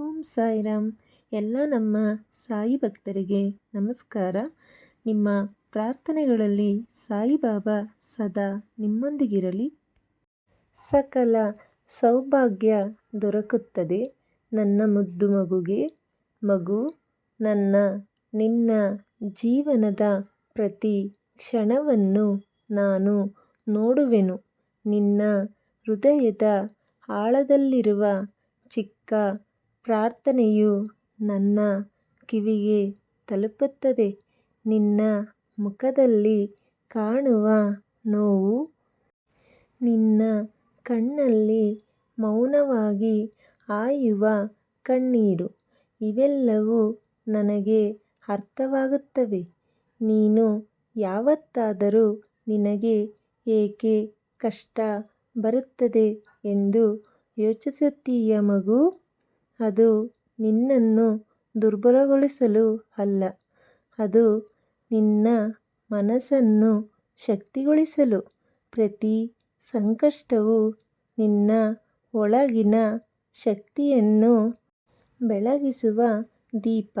ಓಂ ಸಾಯಿರಾಮ್. ಎಲ್ಲ ನಮ್ಮ ಸಾಯಿ ಭಕ್ತರಿಗೆ ನಮಸ್ಕಾರ. ನಿಮ್ಮ ಪ್ರಾರ್ಥನೆಗಳಲ್ಲಿ ಸಾಯಿಬಾಬಾ ಸದಾ ನಿಮ್ಮೊಂದಿಗಿರಲಿ. ಸಕಲ ಸೌಭಾಗ್ಯ ದೊರಕುತ್ತದೆ. ನನ್ನ ಮುದ್ದು ಮಗುಗೆ. ಮಗು, ನನ್ನ, ನಿನ್ನ ಜೀವನದ ಪ್ರತಿ ಕ್ಷಣವನ್ನು ನಾನು ನೋಡುವೆನು. ನಿನ್ನ ಹೃದಯದ ಆಳದಲ್ಲಿರುವ ಚಿಕ್ಕ ಪ್ರಾರ್ಥನೆಯು ನನ್ನ ಕಿವಿಗೆ ತಲುಪುತ್ತದೆ. ನಿನ್ನ ಮುಖದಲ್ಲಿ ಕಾಣುವ ನೋವು ನಿನ್ನ ಕಣ್ಣಲ್ಲಿ ಮೌನವಾಗಿ ಹಾಯುವ ಕಣ್ಣೀರು. ಇವೆಲ್ಲವೂ ನನಗೆ ಅರ್ಥವಾಗುತ್ತವೆ. ನೀನು ಯಾವತ್ತಾದರೂ ನಿನಗೆ ಏಕೆ ಕಷ್ಟ ಬರುತ್ತದೆ ಎಂದು ಯೋಚಿಸುತ್ತೀಯ ಮಗು? ಅದು ನಿನ್ನನ್ನು ದುರ್ಬಲಗೊಳಿಸಲು ಅಲ್ಲ. ಅದು ನಿನ್ನ ಮನಸ್ಸನ್ನು ಶಕ್ತಿಗೊಳಿಸಲು. ಪ್ರತಿ ಸಂಕಷ್ಟವೂ ನಿನ್ನ ಒಳಗಿನ ಶಕ್ತಿಯನ್ನು ಬೆಳಗಿಸುವ ದೀಪ.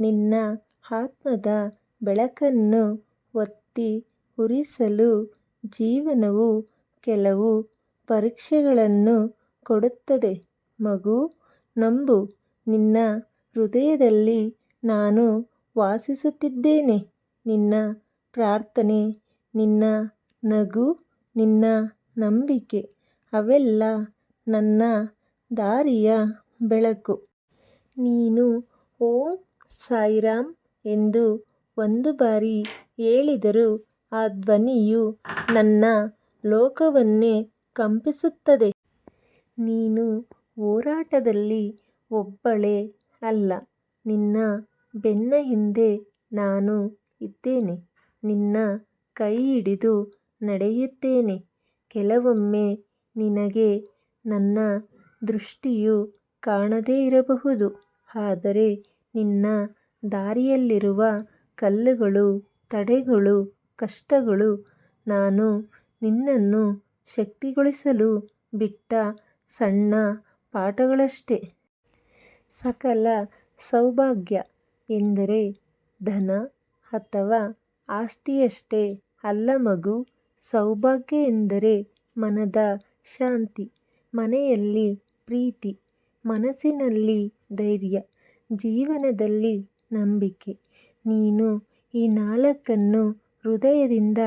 ನಿನ್ನ ಆತ್ಮದ ಬೆಳಕನ್ನು ಒತ್ತಿ ಉರಿಸಲು ಜೀವನವು ಕೆಲವು ಪರೀಕ್ಷೆಗಳನ್ನು ಕೊಡುತ್ತದೆ. ಮಗು ನಂಬು, ನಿನ್ನ ಹೃದಯದಲ್ಲಿ ನಾನು ವಾಸಿಸುತ್ತಿದ್ದೇನೆ. ನಿನ್ನ ಪ್ರಾರ್ಥನೆ, ನಿನ್ನ ನಗು, ನಿನ್ನ ನಂಬಿಕೆ, ಅವೆಲ್ಲ ನನ್ನ ದಾರಿಯ ಬೆಳಕು. ನೀನು, ಓಂ ಸಾಯಿರಾಮ್ ಎಂದು ಒಂದು ಬಾರಿ ಹೇಳಿದರೂ ಆ ಧ್ವನಿಯು ನನ್ನ ಲೋಕವನ್ನೇ ಕಂಪಿಸುತ್ತದೆ. ನೀನು ಹೋರಾಟದಲ್ಲಿ ಒಬ್ಬಳೇ ಅಲ್ಲ. ನಿನ್ನ ಬೆನ್ನ ಹಿಂದೆ ನಾನು ಇದ್ದೇನೆ. ನಿನ್ನ ಕೈ ಹಿಡಿದು ನಡೆಯುತ್ತೇನೆ. ಕೆಲವೊಮ್ಮೆ ನಿನಗೆ ನನ್ನ ದೃಷ್ಟಿಯು ಕಾಣದೇ ಇರಬಹುದು. ಆದರೆ ನಿನ್ನ ದಾರಿಯಲ್ಲಿರುವ ಕಲ್ಲುಗಳು, ತಡೆಗಳು, ಕಷ್ಟಗಳು ನಾನು ನಿನ್ನನ್ನು ಶಕ್ತಿಗೊಳಿಸಲು ಬಿಟ್ಟ ಸಣ್ಣ ಪಾಠಗಳಷ್ಟೇ. ಸಕಲ ಸೌಭಾಗ್ಯ ಎಂದರೆ ಧನ ಅಥವಾ ಆಸ್ತಿಯಷ್ಟೇ ಅಲ್ಲ ಮಗು. ಸೌಭಾಗ್ಯ ಎಂದರೆ ಮನದ ಶಾಂತಿ, ಮನೆಯಲ್ಲಿ ಪ್ರೀತಿ, ಮನಸ್ಸಿನಲ್ಲಿ ಧೈರ್ಯ, ಜೀವನದಲ್ಲಿ ನಂಬಿಕೆ. ನೀನು ಈ ನಾಲ್ಕನ್ನು ಹೃದಯದಿಂದ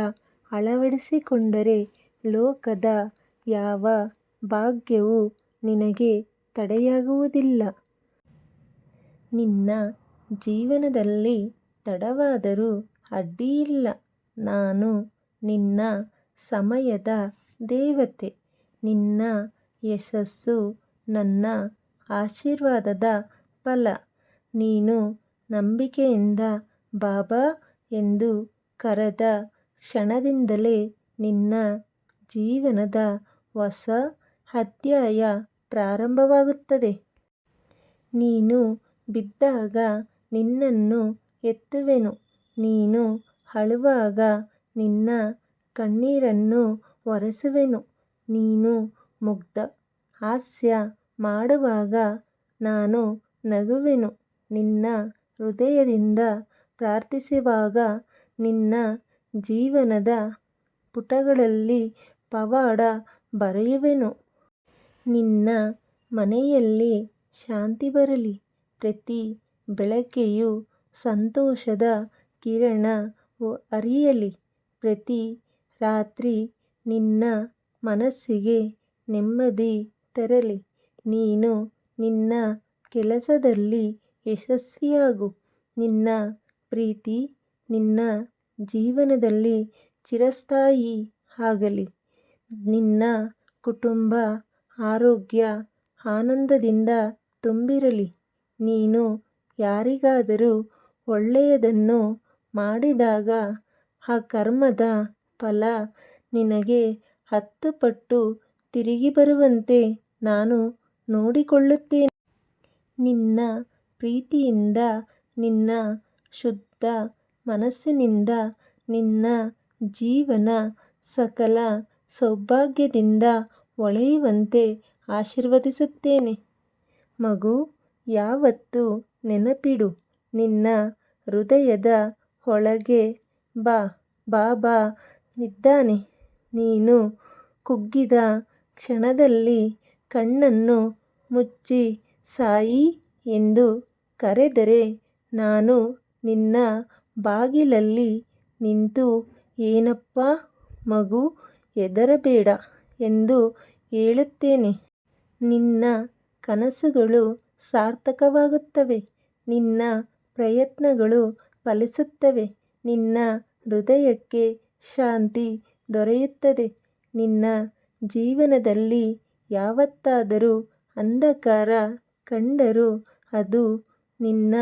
ಅಳವಡಿಸಿಕೊಂಡರೆ ಲೋಕದ ಯಾವ ಭಾಗ್ಯವೂ ನಿನಗೆ ತಡೆಯಾಗುವುದಿಲ್ಲ. ನಿನ್ನ ಜೀವನದಲ್ಲಿ ತಡವಾದರೂ ಅಡ್ಡಿಯಿಲ್ಲ. ನಾನು ನಿನ್ನ ಸಮಯದ ದೇವತೆ. ನಿನ್ನ ಯಶಸ್ಸು ನನ್ನ ಆಶೀರ್ವಾದದ ಫಲ. ನೀನು ನಂಬಿಕೆಯಿಂದ ಬಾಬಾ ಎಂದು ಕರೆದ ಕ್ಷಣದಿಂದಲೇ ನಿನ್ನ ಜೀವನದ ಹೊಸ ಅಧ್ಯಾಯ ಪ್ರಾರಂಭವಾಗುತ್ತದೆ. ನೀನು ಬಿದ್ದಾಗ ನಿನ್ನನ್ನು ಎತ್ತುವೆನು. ನೀನು ಅಳುವಾಗ ನಿನ್ನ ಕಣ್ಣೀರನ್ನು ಒರೆಸುವೆನು. ನೀನು ಮುಗ್ಧ. ಹಾಸ್ಯ ಮಾಡುವಾಗ ನಾನು ನಗುವೆನು. ನಿನ್ನ ಹೃದಯದಿಂದ ಪ್ರಾರ್ಥಿಸುವಾಗ ನಿನ್ನ ಜೀವನದ ಪುಟಗಳಲ್ಲಿ ಪವಾಡ ಬರೆಯುವೆನು. ನಿನ್ನ ಮನೆಯಲ್ಲಿ ಶಾಂತಿ ಬರಲಿ. ಪ್ರತಿ ಬೆಳಕೆಯು ಸಂತೋಷದ ಕಿರಣ ಅರಿಯಲಿ. ಪ್ರತಿ ರಾತ್ರಿ ನಿನ್ನ ಮನಸ್ಸಿಗೆ ನೆಮ್ಮದಿ ತರಲಿ. ನೀನು ನಿನ್ನ ಕೆಲಸದಲ್ಲಿ ಯಶಸ್ವಿಯಾಗು. ನಿನ್ನ ಪ್ರೀತಿ ನಿನ್ನ ಜೀವನದಲ್ಲಿ ಚಿರಸ್ಥಾಯಿ ಆಗಲಿ. ನಿನ್ನ ಕುಟುಂಬ ಆರೋಗ್ಯ ಆನಂದದಿಂದ ತುಂಬಿರಲಿ. ನೀನು ಯಾರಿಗಾದರೂ ಒಳ್ಳೆಯದನ್ನು ಮಾಡಿದಾಗ ಆ ಕರ್ಮದ ಫಲ ನಿನಗೆ ಹತ್ತು ಪಟ್ಟು ತಿರುಗಿ ಬರುವಂತೆ ನಾನು ನೋಡಿಕೊಳ್ಳುತ್ತೇನೆ. ನಿನ್ನ ಪ್ರೀತಿಯಿಂದ, ನಿನ್ನ ಶುದ್ಧ ಮನಸ್ಸಿನಿಂದ, ನಿನ್ನ ಜೀವನ ಸಕಲ ಸೌಭಾಗ್ಯದಿಂದ ಹೊಳೆಯುವಂತೆ ಆಶೀರ್ವದಿಸುತ್ತೇನೆ. ಮಗು, ಯಾವತ್ತೂ ನೆನಪಿಡು, ನಿನ್ನ ಹೃದಯದ ಒಳಗೆ ಬಾ ಬಾಬಾ ಇದ್ದಾನೆ ನೀನು ಕುಗ್ಗಿದ ಕ್ಷಣದಲ್ಲಿ ಕಣ್ಣನ್ನು ಮುಚ್ಚಿ, ಸಾಯಿ ಎಂದು ಕರೆದರೆ ನಾನು ನಿನ್ನ ಬಾಗಿಲಲ್ಲಿ ನಿಂತು, ಏನಪ್ಪಾ ಮಗು, ಹೆದರಬೇಡ ಎಂದು ಹೇಳುತ್ತೇನೆ. ನಿನ್ನ ಕನಸುಗಳು ಸಾರ್ಥಕವಾಗುತ್ತವೆ. ನಿನ್ನ ಪ್ರಯತ್ನಗಳು ಫಲಿಸುತ್ತವೆ. ನಿನ್ನ ಹೃದಯಕ್ಕೆ ಶಾಂತಿ ದೊರೆಯುತ್ತದೆ. ನಿನ್ನ ಜೀವನದಲ್ಲಿ ಯಾವತ್ತಾದರೂ ಅಂಧಕಾರ ಕಂಡರೂ ಅದು ನಿನ್ನ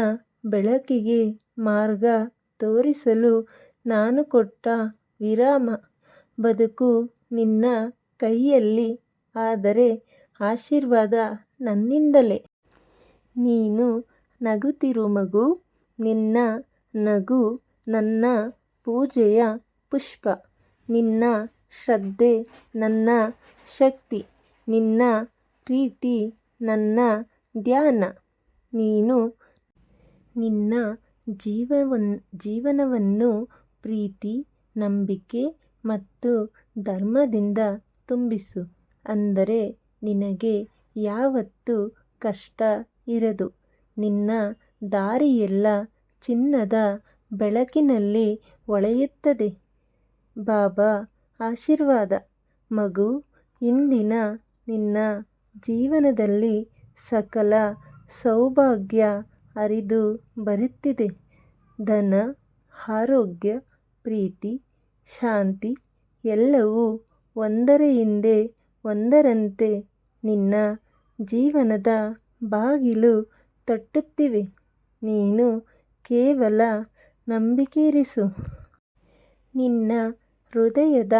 ಬೆಳಕಿಗೆ ಮಾರ್ಗ ತೋರಿಸಲು ನಾನು ಕೊಟ್ಟ ವಿರಾಮ. ಬದುಕು ನಿನ್ನ ಕೈಯಲ್ಲಿ ಆದರೆ ಆಶೀರ್ವಾದ ನನ್ನಿಂದಲೇ. ನೀನು ನಗುತ್ತಿರು ಮಗು, ನಿನ್ನ ನಗು ನನ್ನ ಪೂಜೆಯ ಪುಷ್ಪ. ನಿನ್ನ ಶ್ರದ್ಧೆ ನನ್ನ ಶಕ್ತಿ. ನಿನ್ನ ಪ್ರೀತಿ ನನ್ನ ಧ್ಯಾನ. ನೀನು ನಿನ್ನ ಜೀವನವನ್ನು ಪ್ರೀತಿ, ನಂಬಿಕೆ ಮತ್ತು ಧರ್ಮದಿಂದ ತುಂಬಿಸು. ಅಂದರೆ ನಿನಗೆ ಯಾವತ್ತೂ ಕಷ್ಟ ಇರದು. ನಿನ್ನ ದಾರಿಯೆಲ್ಲ ಚಿನ್ನದ ಬೆಳಕಿನಲ್ಲಿ ಒಳೆಯುತ್ತದೆ. ಬಾಬಾ, ಆಶೀರ್ವಾದ. ಮಗು, ಇಂದಿನ ನಿನ್ನ ಜೀವನದಲ್ಲಿ ಸಕಲ ಸೌಭಾಗ್ಯ ಅರಿದು ಬರುತ್ತಿದೆ. ಧನ, ಆರೋಗ್ಯ, ಪ್ರೀತಿ, ಶಾಂತಿ ಎಲ್ಲವೂ ಒಂದರ ಹಿಂದೆ ಒಂದರಂತೆ ನಿನ್ನ ಜೀವನದ ಬಾಗಿಲು ತಟ್ಟುತ್ತಿವೆ. ನೀನು ಕೇವಲ ನಂಬಿಕೆಯಿರಿಸು. ನಿನ್ನ ಹೃದಯದ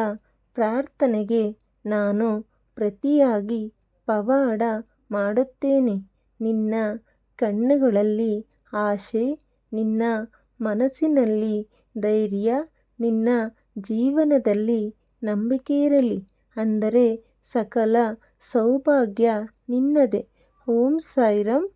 ಪ್ರಾರ್ಥನೆಗೆ ನಾನು ಪ್ರತಿಯಾಗಿ ಪವಾಡ ಮಾಡುತ್ತೇನೆ. ನಿನ್ನ ಕಣ್ಣುಗಳಲ್ಲಿ ಆಶೆ ನಿನ್ನ ಮನಸ್ಸಿನಲ್ಲಿ ಧೈರ್ಯ, ನಿನ್ನ ಜೀವನದಲ್ಲಿ ನಂಬಿಕೆ ಇರಲಿ. ಅಂದರೆ ಸಕಲ ಸೌಭಾಗ್ಯ ನಿನ್ನದೆ. ಓಂ ಸಾಯಿರಾಮ್